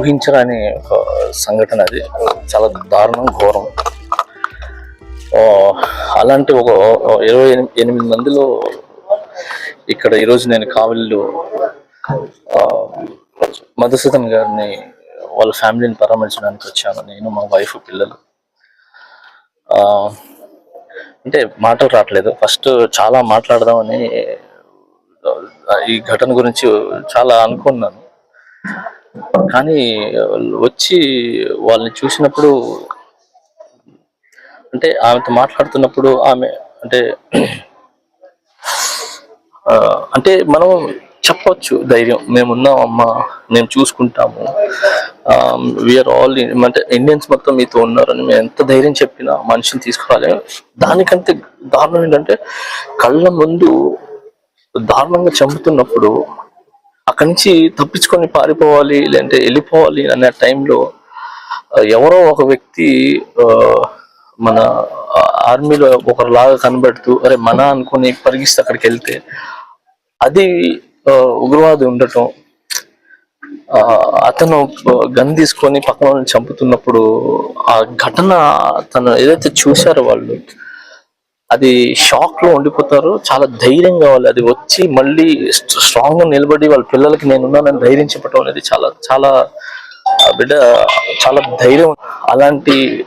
ఊహించరాని ఒక సంఘటన అది. చాలా దారుణం ఘోరం. అలాంటి ఒక ఇరవై ఎనిమిది ఎనిమిది మందిలో ఇక్కడ ఈరోజు నేను కావలిలో మధుసూదన్ గారిని వాళ్ళ ఫ్యామిలీని పరామర్శడానికి వచ్చాను. నేను మా వైఫ్ పిల్లలు. అంటే మాటలు రావట్లేదు. ఫస్ట్ చాలా మాట్లాడదామని ఈ ఘటన గురించి చాలా అనుకున్నాను. కానీ వచ్చి వాళ్ళని చూసినప్పుడు అంటే ఆమెతో మాట్లాడుతున్నప్పుడు ఆమె అంటే అంటే మనం చెప్పొచ్చు ధైర్యం. మేమున్నాం అమ్మా మేము చూసుకుంటాము. వీఆర్ ఆల్ అంటే ఇండియన్స్ మొత్తం మీతో ఉన్నారని మేము ఎంత ధైర్యం చెప్పినా మనిషిని తీసుకురాలి. దానికంటే దారుణం ఏంటంటే కళ్ళ ముందు దారుణంగా చంపుతున్నప్పుడు అక్కడి నుంచి తప్పించుకొని పారిపోవాలి లేదంటే వెళ్ళిపోవాలి అనే టైంలో ఎవరో ఒక వ్యక్తి మన ఆర్మీలో ఒకరిలాగా కనబడుతూ అరే మన అనుకుని పరిగిస్తే అక్కడికి వెళ్తే అది ఉగ్రవాది ఉండటం అతను గన్ తీసుకొని పక్కన వాళ్ళని చంపుతున్నప్పుడు ఆ ఘటన తను ఏదైతే చూశారో వాళ్ళు అది షాక్లో ఉండిపోతారు. చాలా ధైర్యం కావాలి. అది వచ్చి మళ్ళీ స్ట్రాంగ్గా నిలబడి వాళ్ళ పిల్లలకి నేనున్నానని ధైర్యం చెప్పడం అనేది చాలా చాలా బిడ్డ చాలా ధైర్యం. అలాంటి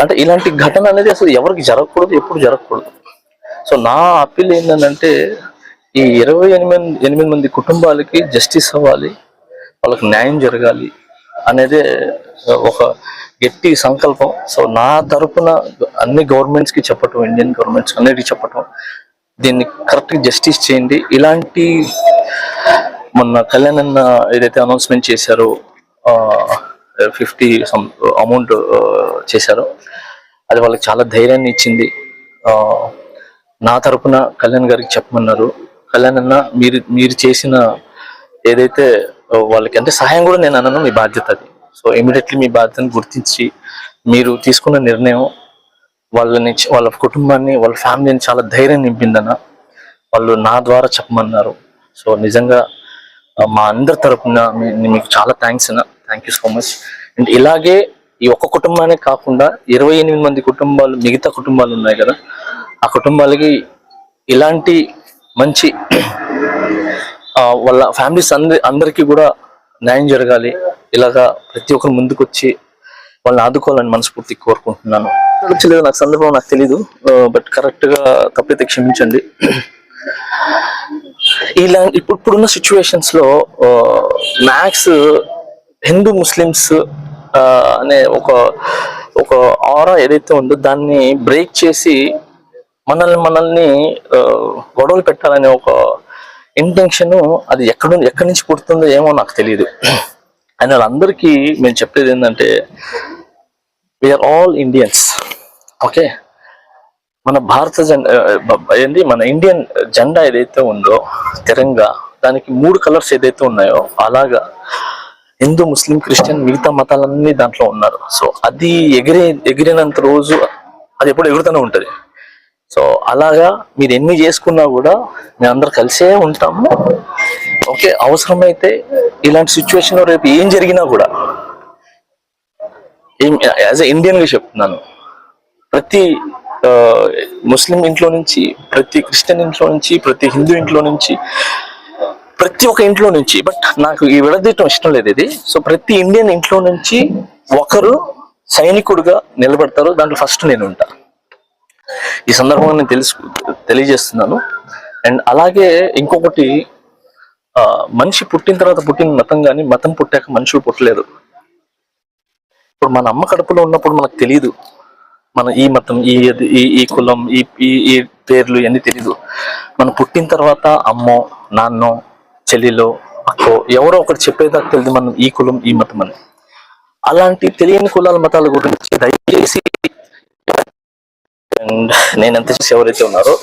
అంటే ఇలాంటి ఘటన అనేది అసలు ఎవరికి జరగకూడదు ఎప్పుడు జరగకూడదు. సో నా అప్పీల్ ఏంటంటే ఈ ఇరవై ఎనిమిది ఎనిమిది మంది కుటుంబాలకి జస్టిస్ అవ్వాలి. వాళ్ళకి న్యాయం జరగాలి. అనేది ఒక గట్టి సంకల్పం. సో నా తరపున అన్ని గవర్నమెంట్స్కి చెప్పటం ఇండియన్ గవర్నమెంట్స్ అన్నిటికీ చెప్పటం దీన్ని కరెక్ట్గా జస్టిస్ చేయండి. ఇలాంటి మొన్న కళ్యాణ్ అన్న ఏదైతే అనౌన్స్మెంట్ చేశారో ఫిఫ్టీ సమ్ అమౌంట్ చేశారో అది వాళ్ళకి చాలా ధైర్యాన్ని ఇచ్చింది. నా తరపున కళ్యాణ్ గారికి చెప్పమన్నారు. కళ్యాణ్ అన్న మీరు మీరు చేసిన ఏదైతే వాళ్ళకి అంటే సహాయం కూడా నేను అన్నాను మీ బాధ్యత అది. సో ఇమీడియట్లీ మీ బాధ్యతను గుర్తించి మీరు తీసుకున్న నిర్ణయం వాళ్ళని వాళ్ళ కుటుంబాన్ని వాళ్ళ ఫ్యామిలీని చాలా ధైర్యం నింపిందన్న వాళ్ళు నా ద్వారా చెప్పమన్నారు. సో నిజంగా మా అందరి తరపున మీకు చాలా థ్యాంక్స్ అన్న. Thank you so much and ఇలాగే ఈ ఒక్క కుటుంబానే కాకుండా ఇరవై ఎనిమిది మంది కుటుంబాలు మిగతా కుటుంబాలు ఉన్నాయి కదా ఆ కుటుంబాలకి ఇలాంటి మంచి వాళ్ళ ఫ్యామిలీస్ అందరి అందరికీ కూడా న్యాయం జరగాలి. ఇలాగా ప్రతి ఒక్కరు ముందుకు వచ్చి వాళ్ళని ఆదుకోవాలని మనస్ఫూర్తి కోరుకుంటున్నాను. లేదు నాకు సందర్భం నాకు తెలీదు. బట్ కరెక్ట్గా తప్పితే క్షమించండి. ఇలా ఇప్పుడు ఇప్పుడున్న సిచ్యువేషన్స్లో మ్యాథ్స్ హిందూ ముస్లిమ్స్ అనే ఒక ఒక ఆరా ఏదైతే ఉందో దాన్ని బ్రేక్ చేసి మనల్ని మనల్ని గొడవలు పెట్టాలనే ఒక ఇంటెన్షన్ అది ఎక్కడ ఎక్కడి నుంచి పుడుతుందో ఏమో నాకు తెలియదు అండ్ వాళ్ళందరికీ మేము చెప్పేది ఏంటంటే వీఆర్ ఆల్ ఇండియన్స్ ఓకే మన భారత జెండా ఏంది? మన ఇండియన్ జెండా ఏదైతే ఉందో తిరంగా దానికి మూడు కలర్స్ ఏదైతే ఉన్నాయో అలాగా హిందూ ముస్లిం క్రిస్టియన్ మిగతా మతాలన్నీ దాంట్లో ఉన్నారు. సో అది ఎగిరే ఎగిరినంత రోజు అది ఎప్పుడు ఎగురుతూనే ఉంటుంది. సో అలాగా మీరు ఎన్ని చేసుకున్నా కూడా మేము అందరు కలిసే ఉంటాము. ఓకే అవసరమైతే ఇలాంటి సిచ్యువేషన్లో రేపు ఏం జరిగినా కూడా ఏం యాజ్ ఎ ఇండియన్గా చెప్తున్నాను. ప్రతి ముస్లిం ఇంట్లో నుంచి ప్రతి క్రిస్టియన్ ఇంట్లో నుంచి ప్రతి హిందూ ఇంట్లో నుంచి ప్రతి ఒక్క ఇంట్లో నుంచి బట్ నాకు ఈ విడదీయటం ఇష్టం లేదు ఇది. సో ప్రతి ఇండియన్ ఇంట్లో నుంచి ఒకరు సైనికుడుగా నిలబడతారు. దాంట్లో ఫస్ట్ నేను ఉంటాను ఈ సందర్భంగా నేను తెలుసు తెలియజేస్తున్నాను. అండ్ అలాగే ఇంకొకటి మనిషి పుట్టిన తర్వాత పుట్టిన మతం కానీ మతం పుట్టాక మనుషులు పుట్టలేదు. ఇప్పుడు మన అమ్మ కడుపులో ఉన్నప్పుడు మనకు తెలియదు మన ఈ మతం ఈ ఈ కులం ఈ ఈ ఈ పేర్లు ఇవన్నీ తెలియదు మనం పుట్టిన తర్వాత అమ్మో నాన్నో చెల్లిలో అక్కో ఎవరో ఒకటి చెప్పేదాకా తెలియదు మనం ఈ కులం ఈ మతం అని. అలాంటి తెలియని కులాల మతాల గురించి దయచేసి అండ్ నేను ఎంత ఎవరైతే ఉన్నారో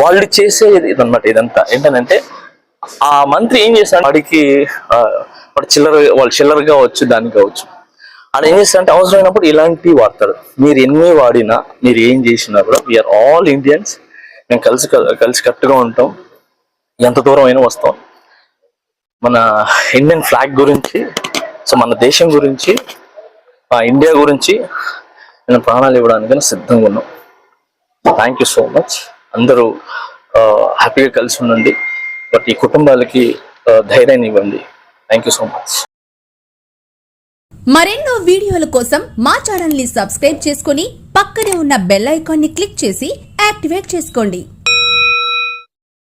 వాళ్ళు చేసే ఇదన్నమాట ఇదంతా. ఏంటంటే ఆ మంత్రి ఏం చేశాడు వాడికి వాడు చిల్లర వాళ్ళు చిల్లర కావచ్చు దానికి కావచ్చు. ఆడ ఏం చేస్తాడంటే అవసరమైనప్పుడు ఇలాంటివి వాడతారు మీరు ఎన్ని వాడినా మీరు ఏం చేసినా కూడా వీఆర్ ఆల్ ఇండియన్స్ మేము కలిసి కలిసి కట్టుగా ఉంటాం. ఎంత దూరం అయినా వస్తాం. మన ఇండియన్ ఫ్లాగ్ గురించి సో మన దేశం గురించి ఆ ఇండియా గురించి నేను ప్రాణాలు ఇవ్వడానికి సిద్ధంగా ఉన్నాం. థ్యాంక్ యూ సో మచ్ అందరూ హ్యాపీగా కలిసి ఉండండి. బట్ ఈ కుటుంబాలకి ధైర్యాన్ని ఇవ్వండి. థ్యాంక్ యూ సో మచ్ మరెన్నో వీడియోల కోసం మా ఛానల్ని సబ్స్క్రైబ్ చేసుకుని పక్కనే ఉన్న బెల్ ఐకాన్ని క్లిక్ చేసి యాక్టివేట్ చేసుకోండి.